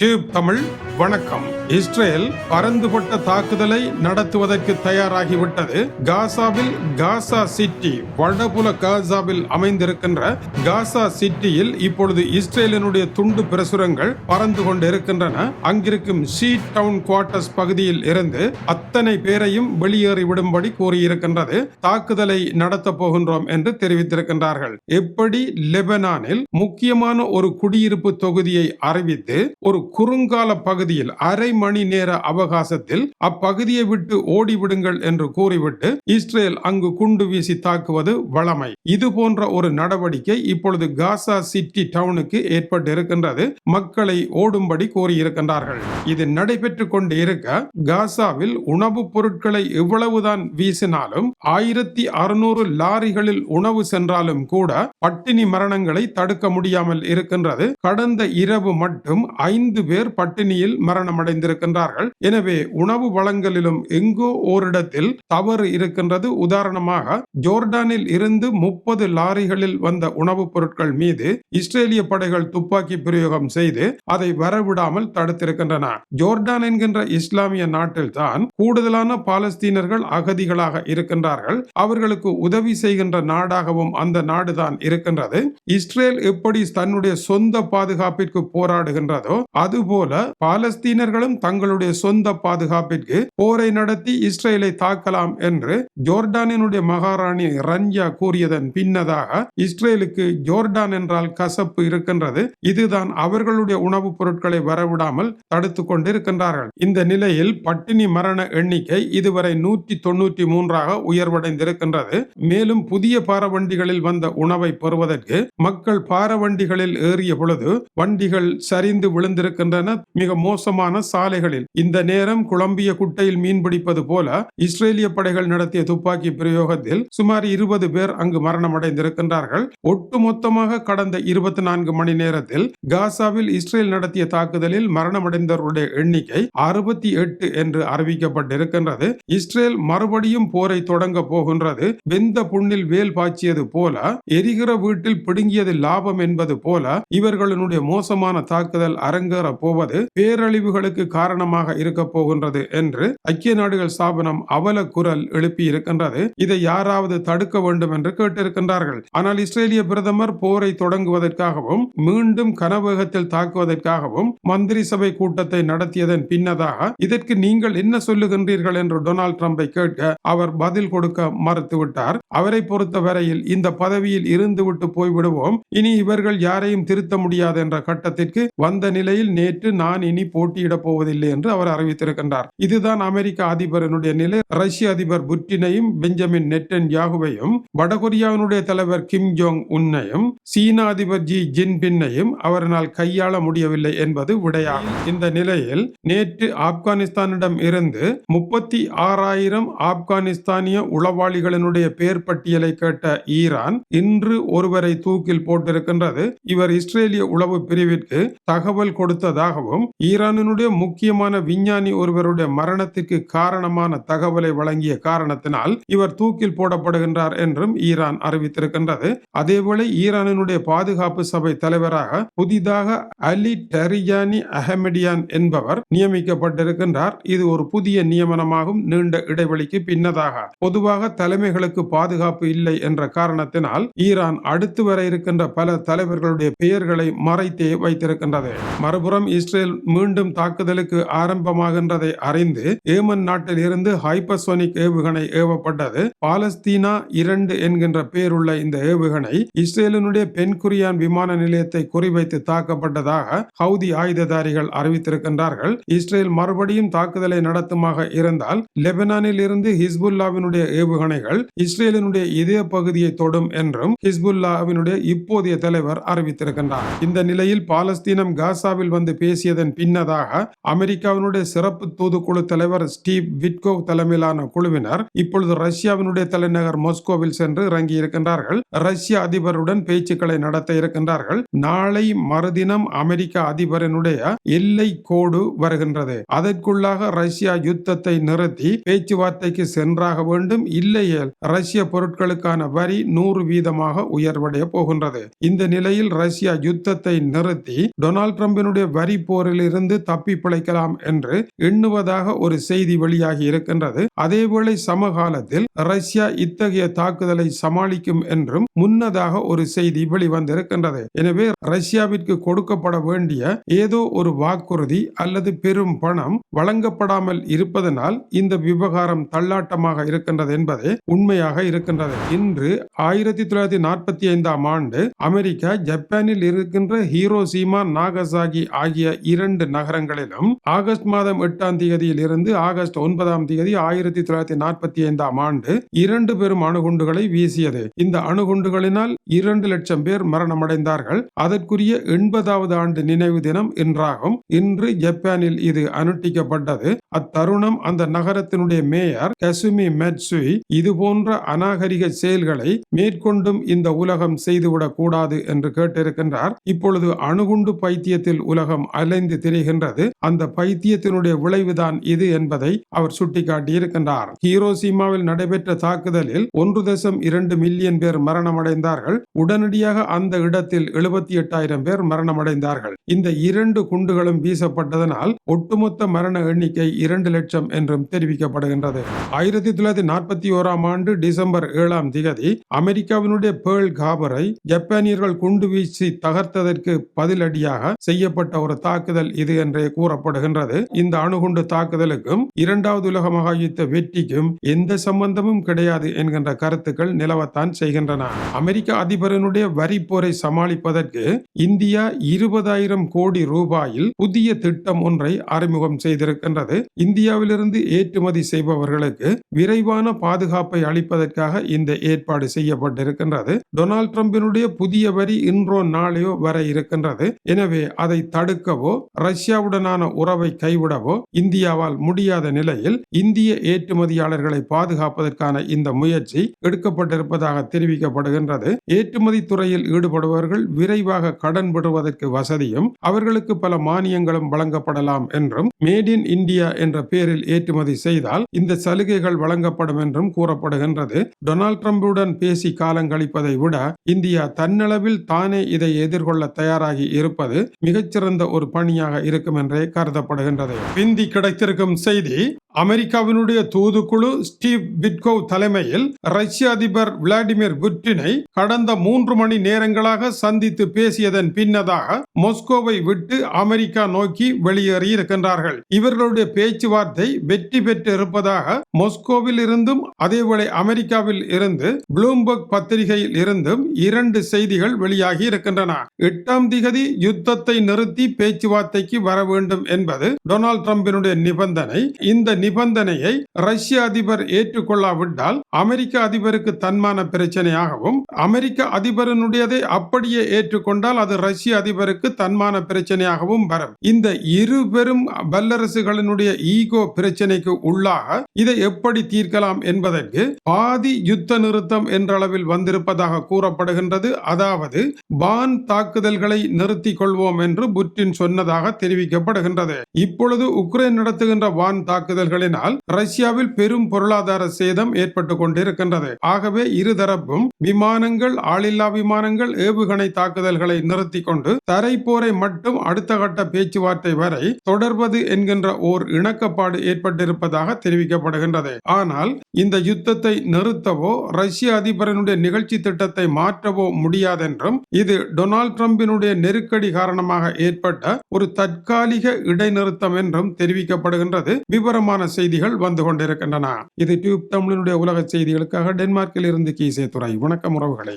Tube Tamil வணக்கம். Israel பரந்துபட்ட தாக்குதலை நடத்துவதற்கு தயாராகிவிட்டது. காசாவில் காசா சிட்டி வடபுல காசாவில் அமைந்திருக்கின்ற காசா சிட்டியில் இப்பொழுது இஸ்ரேலினுடைய துண்டு பிரசுரங்கள் பறந்து கொண்டிருக்கின்றன. அங்கிருக்கும் ஷீ டவுன் குவார்டர்ஸ் பகுதியில் இருந்து அத்தனை பேரையும் வெளியேறி விடும்படி கூறியிருக்கின்றது தாக்குதலை நடத்தப் போகின்றோம் என்று தெரிவித்திருக்கின்றார்கள். எப்படி லெபனானில் முக்கியமான ஒரு குடியிருப்பு தொகுதியை அறிவித்து ஒரு குறுங்கால பகுதியில் அரை மணி நேர அவகாசத்தில் அப்பகுதியை விட்டு ஓடிவிடுங்கள் என்று கூறிவிட்டு இஸ்ரேல் அங்கு குண்டு வீசி தாக்குவது வளமை இது போன்ற ஒரு நடவடிக்கை இப்பொழுது காசா சிட்டி டவுனுக்கு ஏற்பட்டிருக்கின்றது. மக்களை ஓடும்படி கூறியிருக்கின்றார்கள் இது நடைபெற்றுக் கொண்டு இருக்க காசாவில் உணவுப் பொருட்களை எவ்வளவுதான் வீசினாலும் ஆயிரத்தி அறுநூறு லாரிகளில் உணவு சென்றாலும் கூட பட்டினி மரணங்களை தடுக்க முடியாமல் இருக்கின்றது. கடந்த இரவு மட்டும் ஐந்து ஐந்து பேர் பட்டினியில் மரணமடைந்திருக்கின்றார்கள். எனவே உணவு வளங்களிலும் எங்கோ ஓரிடத்தில் தவறு இருக்கின்றது. உதாரணமாக ஜோர்டானில் இருந்து முப்பது லாரிகளில் வந்த உணவுப் பொருட்கள் மீது இஸ்ரேலிய படைகள் துப்பாக்கி பிரயோகம் செய்து அதை வரவிடாமல் தடுத்திருக்கின்றன. ஜோர்டான் என்கின்ற இஸ்லாமிய நாட்டில் தான் கூடுதலான பாலஸ்தீனர்கள் அகதிகளாக இருக்கின்றார்கள். அவர்களுக்கு உதவி செய்கின்ற நாடாகவும் அந்த நாடுதான் இருக்கின்றது. இஸ்ரேல் எப்படி தன்னுடைய சொந்த பாதுகாப்பிற்கு போராடுகின்றதோ அதுபோல பாலஸ்தீனர்களும் தங்களுடைய சொந்த பாதுகாப்பிற்கு போரை நடத்தி இஸ்ரேலை தாக்கலாம் என்று ஜோர்டானினுடைய மகாராணி ரன்யா கூறியதன் பின்னதாக இஸ்ரேலுக்கு ஜோர்டான் என்றால் கசப்பு இருக்கின்றது. இதுதான் அவர்களுடைய உணவுப் பொருட்களை வரவிடாமல் தடுத்து கொண்டிருக்கின்றார்கள். இந்த நிலையில் பட்டினி மரண எண்ணிக்கை இதுவரை நூற்றி தொன்னூற்றி மூன்றாக உயர்வடைந்திருக்கின்றது. மேலும் புதிய பாரவண்டிகளில் வந்த உணவை பெறுவதற்கு மக்கள் பாரவண்டிகளில் ஏறிய பொழுது வண்டிகள் சரிந்து இருக்கின்றன மிக மோசமான சாலைகளில். இந்த நேரம் குழம்பிய குட்டையில் மீன் பிடிப்பது போல இஸ்ரேலிய படைகள் நடத்திய துப்பாக்கி பிரயோகத்தில் சுமார் இருபது பேர் அங்கு மரணமடைந்திருக்கின்றார்கள். ஒட்டுமொத்தமாக கடந்த இருபத்தி நான்கு மணி நேரத்தில் காசாவில் இஸ்ரேல் நடத்திய தாக்குதலில் மரணமடைந்தவருடைய எண்ணிக்கை அறுபத்தி எட்டு என்று அறிவிக்கப்பட்டிருக்கின்றது. இஸ்ரேல் மறுபடியும் போரை தொடங்க போகின்றது. வெந்த புண்ணில் வேல் பாய்ச்சியது போல எரிகிற வீட்டில் பிடுங்கியது லாபம் என்பது போல இவர்களுடைய மோசமான தாக்குதல் அரங்கேற போவது பேரழிவுகளுக்கு காரணமாக இருக்க போகின்றது என்று ஐக்கிய நாடுகள் ஸ்தாபனம் அவல குரல் எழுப்பியிருக்கின்றது. இதை யாராவது தடுக்க வேண்டும் என்று கேட்டிருக்கின்றார்கள். ஆனால் இஸ்ரேலிய பிரதமர் போரை தொடங்குவதற்காகவும் மீண்டும் கனவேகத்தில் தாக்குவதற்காகவும் மந்திரி சபை கூட்டத்தை நடத்தியதன் பின்னதாக இதற்கு நீங்கள் என்ன சொல்லுகின்றீர்கள் என்று டொனால்ட் டிரம்பை கேட்க அவர் பதில் கொடுக்க மறுத்துவிட்டார். அவரை பொறுத்தவரையில் இந்த பதவியில் இருந்துவிட்டு போய்விடுவோம். இனி இவர்கள் யாரையும் திருத்த முடியாது என்ற கட்டத்திற்கு வந்த நிலையில் நேற்று நான் இனி போட்டியிடப் போவதில்லை என்று அவர் அறிவித்திருக்கின்றார். இதுதான் அமெரிக்க அதிபரனுடைய நிலை. ரஷ்ய அதிபர் புட்டினையும் பெஞ்சமின் நெட்டன் யாகுவையும் வடகொரியாவினுடைய தலைவர் கிம் ஜோங் உன்னையும் சீன அதிபர் ஜி ஜின்பின்னையும் அவரால் கையாள முடியவில்லை என்பது விடையாகும். இந்த நிலையில் நேற்று ஆப்கானிஸ்தானிடம் இருந்து முப்பத்தி ஆறாயிரம் ஆப்கானிஸ்தானிய உளவாளிகளினுடைய பெயர் பட்டியலை கேட்ட ஈரான் இன்று ஒருவரை தூக்கில் போட்டிருக்கின்றது. இவர் இஸ்ரேலிய உளவு பிரிவிற்கு தகவல் கொடுத்த கொடுத்ததாகவும் ஈரானினுடைய முக்கியமான விஞ்ஞானி ஒருவருடைய மரணத்திற்கு காரணமான தகவலை வழங்கிய காரணத்தினால் இவர் தூக்கில் போடப்படுகின்றார் என்றும் ஈரான் அறிவித்திருக்கின்றது. அதேவேளை ஈரானினுடைய பாதுகாப்பு சபை தலைவராக புதிதாக அலி டரியானி அஹமடியான் என்பவர் நியமிக்கப்பட்டிருக்கின்றார். இது ஒரு புதிய நியமனமாகும் நீண்ட இடைவெளிக்கு பின்னதாக. பொதுவாக தலைமைகளுக்கு பாதுகாப்பு இல்லை என்ற காரணத்தினால் ஈரான் அடுத்து வர இருக்கின்ற பல தலைவர்களுடைய பெயர்களை மறைத்தே வைத்திருக்கின்றது. மறுபுறம் இஸ்ரேல் மீண்டும் தாக்குதலுக்கு ஆரம்பமாகின்றதை அறிந்து ஏமன் நாட்டில் இருந்து ஹைப்பர்சோனிக் ஏவுகணை ஏவப்பட்டது. பாலஸ்தீனா இரண்டு என்கின்ற பெயருள்ள இந்த ஏவுகணை இஸ்ரேலினுடைய பென்குரியான் விமான நிலையத்தை குறிவைத்து தாக்கப்பட்டதாக ஹவுதி ஆயுததாரிகள் அறிவித்திருக்கின்றார்கள். இஸ்ரேல் மறுபடியும் தாக்குதலை நடத்துமாக இருந்தால் லெபனானில் இருந்து ஹிஸ்புல்லாவினுடைய ஏவுகணைகள் இஸ்ரேலினுடைய இதய பகுதியை தொடும் என்றும் ஹிஸ்புல்லாவினுடைய இப்போதைய தலைவர் அறிவித்திருக்கின்றார். இந்த நிலையில் பாலஸ்தீனம் காசாவில் வந்து பேசியதன் பின்னதாக அமெரிக்காவினுடைய சிறப்பு தூதுக்குழு தலைவர் ஸ்டீவ் விட்கோவ் தலைமையிலான குழுவினர் இப்பொழுது ரஷ்யாவினுடைய தலைநகர் மாஸ்கோவில் சென்று இறங்கி இருக்கின்றார்கள் ரஷ்ய அதிபருடன் பேச்சுக்களை நடத்த இருக்கின்றார்கள். நாளை மறுதினம் அமெரிக்க அதிபரனுடைய எல்லை கோடு வருகின்றது. அதற்குள்ளாக ரஷ்யா யுத்தத்தை நிறுத்தி பேச்சுவார்த்தைக்கு சென்றாக வேண்டும். இல்லையேல் ரஷ்ய பொருட்களுக்கான வரி நூறு வீதமாக உயர்வடைய போகின்றது. இந்த நிலையில் ரஷ்யா யுத்தத்தை நிறுத்தி டொனால்ட் ட்ரம்பினுடைய வரி போரிலிருந்து தப்பி பிழைக்கலாம் என்று எண்ணுவதாக ஒரு செய்தி வெளியாகி இருக்கின்றது. அதேவேளை சமகாலத்தில் ரஷ்யா இத்தகைய தாக்குதலை சமாளிக்கும் என்றும் முன்னதாக ஒரு செய்தி வெளிவந்திருக்கின்றது. எனவே ரஷ்யாவிற்கு கொடுக்கப்பட வேண்டிய ஏதோ ஒரு வாக்குறுதி அல்லது பெரும் பணம் வழங்கப்படாமல் இருப்பதனால் இந்த விவகாரம் தள்ளாட்டமாக இருக்கின்றது என்பதே உண்மையாக இருக்கின்றது. இன்று ஆயிரத்தி தொள்ளாயிரத்தி நாற்பத்தி ஐந்தாம் ஆண்டு அமெரிக்கா ஜப்பானில் இருக்கின்ற ஹீரோசீமா நாகசாகி ஆகிய இரண்டு நகரங்களிலும் ஆகஸ்ட் மாதம் எட்டாம் தேதியில் இருந்து ஆகஸ்ட் ஒன்பதாம் தேதி ஆயிரத்தி தொள்ளாயிரத்தி நாற்பத்தி ஐந்தாம் ஆண்டு இரண்டு பெரும் அணுகுண்டுகளை வீசியது. இந்த அணுகுண்டுகளினால் இரண்டு லட்சம் பேர் மரணமடைந்தார்கள். அதற்குரிய எண்பதாவது ஆண்டு நினைவு தினம் இன்றாகும். இன்று ஜப்பானில் இது அனுட்டிக்கப்பட்டது அத்தருணம் அந்த நகரத்தினுடைய மேயர் கசுமி மெட்சுய் இது போன்ற அநாகரிக செயல்களை மேற்கொண்டும் இந்த உலகம் செய்துவிடக் கூடாது என்று கேட்டிருக்கின்றார். இப்பொழுது அணுகுண்டு பைத்தியத்தில் உலகம் உலகம் அலைந்து திரிகின்றது. அந்த பைத்தியத்தினுடைய விளைவுதான் இது என்பதை அவர் சுட்டிக்காட்டியிருக்கின்றார். ஹீரோசீமாவில் நடைபெற்ற தாக்குதலில் ஒன்று தசம் இரண்டு மில்லியன் பேர் மரணமடைந்தார்கள். உடனடியாக அந்த இடத்தில் எழுபத்தி எட்டாயிரம் பேர் மரணமடைந்தார்கள். இந்த இரண்டு குண்டுகளும் வீசப்பட்டதனால் ஒட்டுமொத்த மரண எண்ணிக்கை இரண்டு லட்சம் என்றும் தெரிவிக்கப்படுகின்றது. ஆயிரத்தி தொள்ளாயிரத்தி நாற்பத்தி ஓராம் ஆண்டு டிசம்பர் ஏழாம் திகதி அமெரிக்காவினுடைய பேர்ல் காபரை ஜப்பானியர்கள் குண்டு வீசி தகர்த்ததற்கு பதிலடியாக செய்யப்பட்ட ஒரு தாக்குதல் இது என்றே கூறப்படுகின்றது. இந்த அணுகுண்டு தாக்குதலுக்கும் இரண்டாவது உலக மகாயுத்த வெற்றிக்கும் எந்த சம்பந்தமும் கிடையாது என்கின்ற கருத்துக்கள் நிலவத்தான் செய்கின்றன. அமெரிக்க அதிபரனுடைய வரி போரை சமாளிப்பதற்கு இந்தியா இருபதாயிரம் கோடி ரூபாயில் புதிய திட்டம் ஒன்றை அறிமுகம் செய்திருக்கின்றது. இந்தியாவிலிருந்து ஏற்றுமதி செய்பவர்களுக்கு விரைவான பாதுகாப்பை அளிப்பதற்காக இந்த ஏற்பாடு செய்யப்பட்டிருக்கின்றது. டொனால்ட் ட்ரம்பினுடைய புதிய வரி இன்றோ நாளையோ வர இருக்கின்றது. எனவே அதை தடுக்கவோ ரஷ்யாவுடனான உறவை கைவிடவோ இந்தியாவால் முடியாத நிலையில் இந்திய ஏற்றுமதியாளர்களை பாதுகாப்பதற்கான இந்த முயற்சி எடுக்கப்பட்டிருப்பதாக தெரிவிக்கப்படுகின்றது. ஏற்றுமதி துறையில் ஈடுபடுபவர்கள் விரைவாக கடன் பெறுவதற்கு வசதியும் அவர்களுக்கு பல மானியங்களும் வழங்கப்படலாம் என்றும் மேட் இன் இந்தியா என்ற பெயரில் ஏற்றுமதி செய்தால் இந்த சலுகைகள் வழங்கப்படும் என்றும் கூறப்படுகின்றது. டொனால்ட் ட்ரம்புடன் பேசி காலம் கழிப்பதை விட இந்தியா தன்னளவில் தானே இதை எதிர்கொள்ள தயாராகி இருப்பது மிகச்சிறந்த சிறந்த ஒரு பணியாக இருக்கும் என்றே கருதப்படுகின்றது. பிந்தி கிடைத்திருக்கும் செய்தி அமெரிக்காவினுடைய தூதுக்குழு ஸ்டீவ் பிட்கோவ் தலைமையில் ரஷ்ய அதிபர் விளாடிமிர் புட்டினை கடந்த மூன்று மணி நேரங்களாக சந்தித்து பேசியதன் பின்னதாக மொஸ்கோவை விட்டு அமெரிக்கா நோக்கி வெளியேறி இருக்கின்றார்கள். இவர்களுடைய பேச்சுவார்த்தை வெற்றி பெற்று இருப்பதாக மொஸ்கோவில் இருந்தும் அதேவேளை அமெரிக்காவில் இருந்து ப்ளூம்பர்க் பத்திரிகையில் இருந்தும் இரண்டு செய்திகள் வெளியாகி இருக்கின்றன. எட்டாம் திகதி யுத்தத்தை நிறுத்தி பேச்சுவார்த்தைக்கு வர வேண்டும் என்பது டொனால்ட் டிரம்பினுடைய நிபந்தனை. இந்த நிபந்தனையை ரஷ்ய அதிபர் ஏற்றுக்கொள்ளாவிட்டால் அமெரிக்க அதிபருக்கு தன்மான பிரச்சனையாகவும் அமெரிக்க அதிபரனுடையதை அப்படியே ஏற்றுக்கொண்டால் அது ரஷ்ய அதிபருக்கு தன்மான பிரச்சனையாகவும் வரும். இந்த இரு பெரும் வல்லரசுகளினுடைய ஈகோ பிரச்சனைக்கு உள்ளாக இதை எப்படி தீர்க்கலாம் என்பதற்கு பாதி யுத்த நிறுத்தம் என்ற அளவில் வந்திருப்பதாக கூறப்படுகின்றது. அதாவது வான் தாக்குதல்களை நிறுத்திக் கொள்வோம் என்று புட்டின் சொன்னதாக தெரிவிக்கப்படுகின்றது. இப்பொழுது உக்ரைன் நடத்துகின்ற வான் தாக்குதல்களினால் ரஷ்யாவில் பெரும் பொருளாதார சேதம் ஏற்பட்டுக் கொண்டிருக்கின்றது. ஆகவே இருதரப்பும் விமானங்கள் ஆளில்லா விமானங்கள் ஏவுகணை தாக்குதல்களை நிறுத்தி கொண்டு தரைப்போரை மட்டும் அடுத்த கட்ட பேச்சுவார்த்தை வரை தொடர்வது என்கின்ற ஓர் இணக்கப்பாடு ஏற்பட்டிருப்பதாக தெரிவிக்கப்படுகின்றது. ஆனால் இந்த யுத்தத்தை நிறுத்தவோ ரஷ்ய அதிபரனுடைய நிகழ்ச்சி திட்டத்தை மாற்றவோ முடியாதென்றும் இது டொனால்ட் டிரம்பினுடைய நெருக்கடி காரணமாக ஏற்பட்ட ஒரு தற்காலிக இடைநிறுத்தம் என்றும் தெரிவிக்கப்படுகின்றது. விவரமான செய்திகள் வந்து கொண்டிருக்கின்றன. இது டியூப் தமிழனுடைய உலக செய்திகளுக்காக டென்மார்க்கில் இருந்து கீசே துறை வணக்கம் உறவுகளை.